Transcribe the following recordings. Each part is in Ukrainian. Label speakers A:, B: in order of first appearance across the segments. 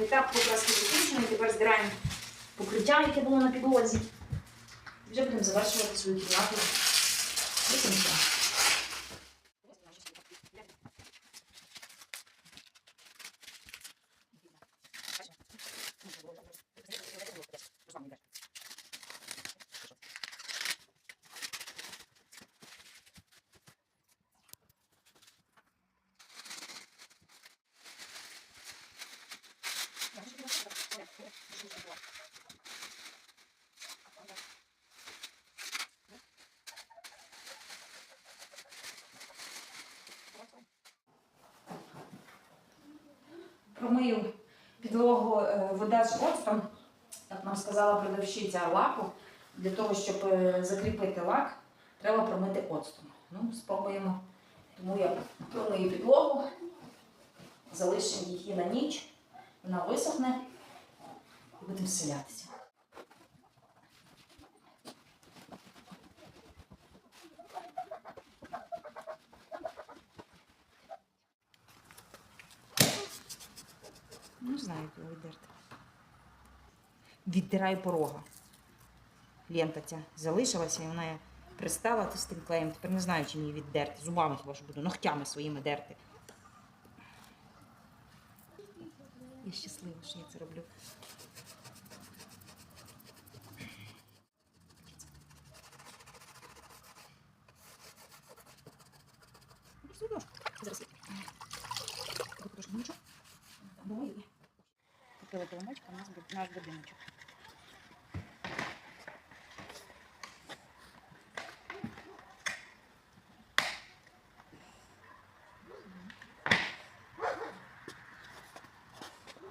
A: Етап покраски закінчений. Тепер збираємо покриття, яке було на підлозі. Вже будемо завершувати свою кімнату до кінця. Промию підлогу е, вода з оцтом, як нам сказала продавщиця лаку. Для того, щоб е, закріпити лак, треба промити оцтом. Ну, спробуємо. Тому я промию підлогу, залишимо її на ніч, вона висохне і будемо селятися. Не знаю, як його віддерти. Віддираю порога. Лента ця залишилася, і вона пристала з тим клеєм. Тепер не знаю, чим її віддерти. Зубами хіба що буду, ногтями своїми дерти. Я щаслива, що я це роблю. Зараз я. Тут трошки нічого. Ой. Купили поломочка, у нас буд- наш будиночок.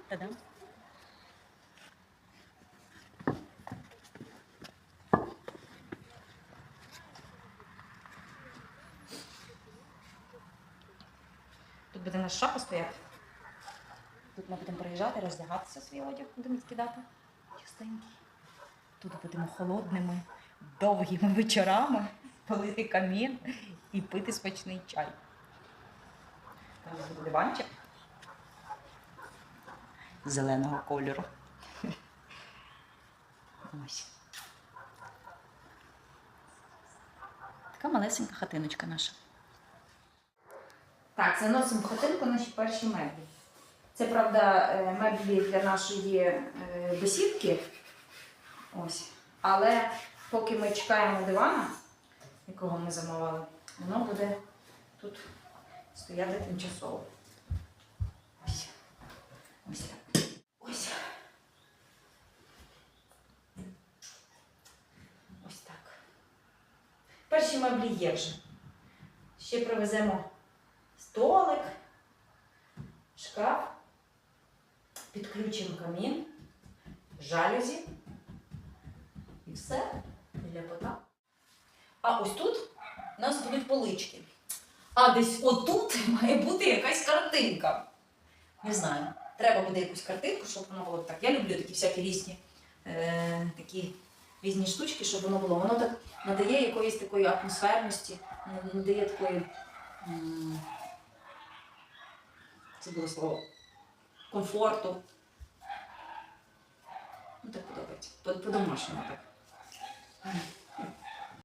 A: Та-дам. Тут буде наш шафа стояти. Тут ми будемо приїжджати, роздягатися свій одяг, будемо скидати. Чистенький. Тут будемо холодними, довгими вечорами палити камін і пити смачний чай. Там буде диванчик зеленого кольору. Ось. Така малесенька хатиночка наша. Так, заносимо хатинку наші перші меблі. Це, правда, е, меблі для нашої е, бесідки. Ось. Але поки ми чекаємо дивана, якого ми замовили, воно буде тут стояти тимчасово. Ось. Ось так. Ось. Ось так. Перші меблі є вже. Ще привеземо столик, шкаф, підключимо камін, жалюзі і все для кота. А ось тут у нас будуть полички. А десь отут має бути якась картинка. Не знаю. Треба буде якусь картинку, щоб воно було так. Я люблю такі всякі різні, е, такі різні штучки, щоб воно було. Воно так надає якоїсь такої атмосферності, надає такої. Це було слово. Комфорту. Ну так подобається. По- По-домашньому так.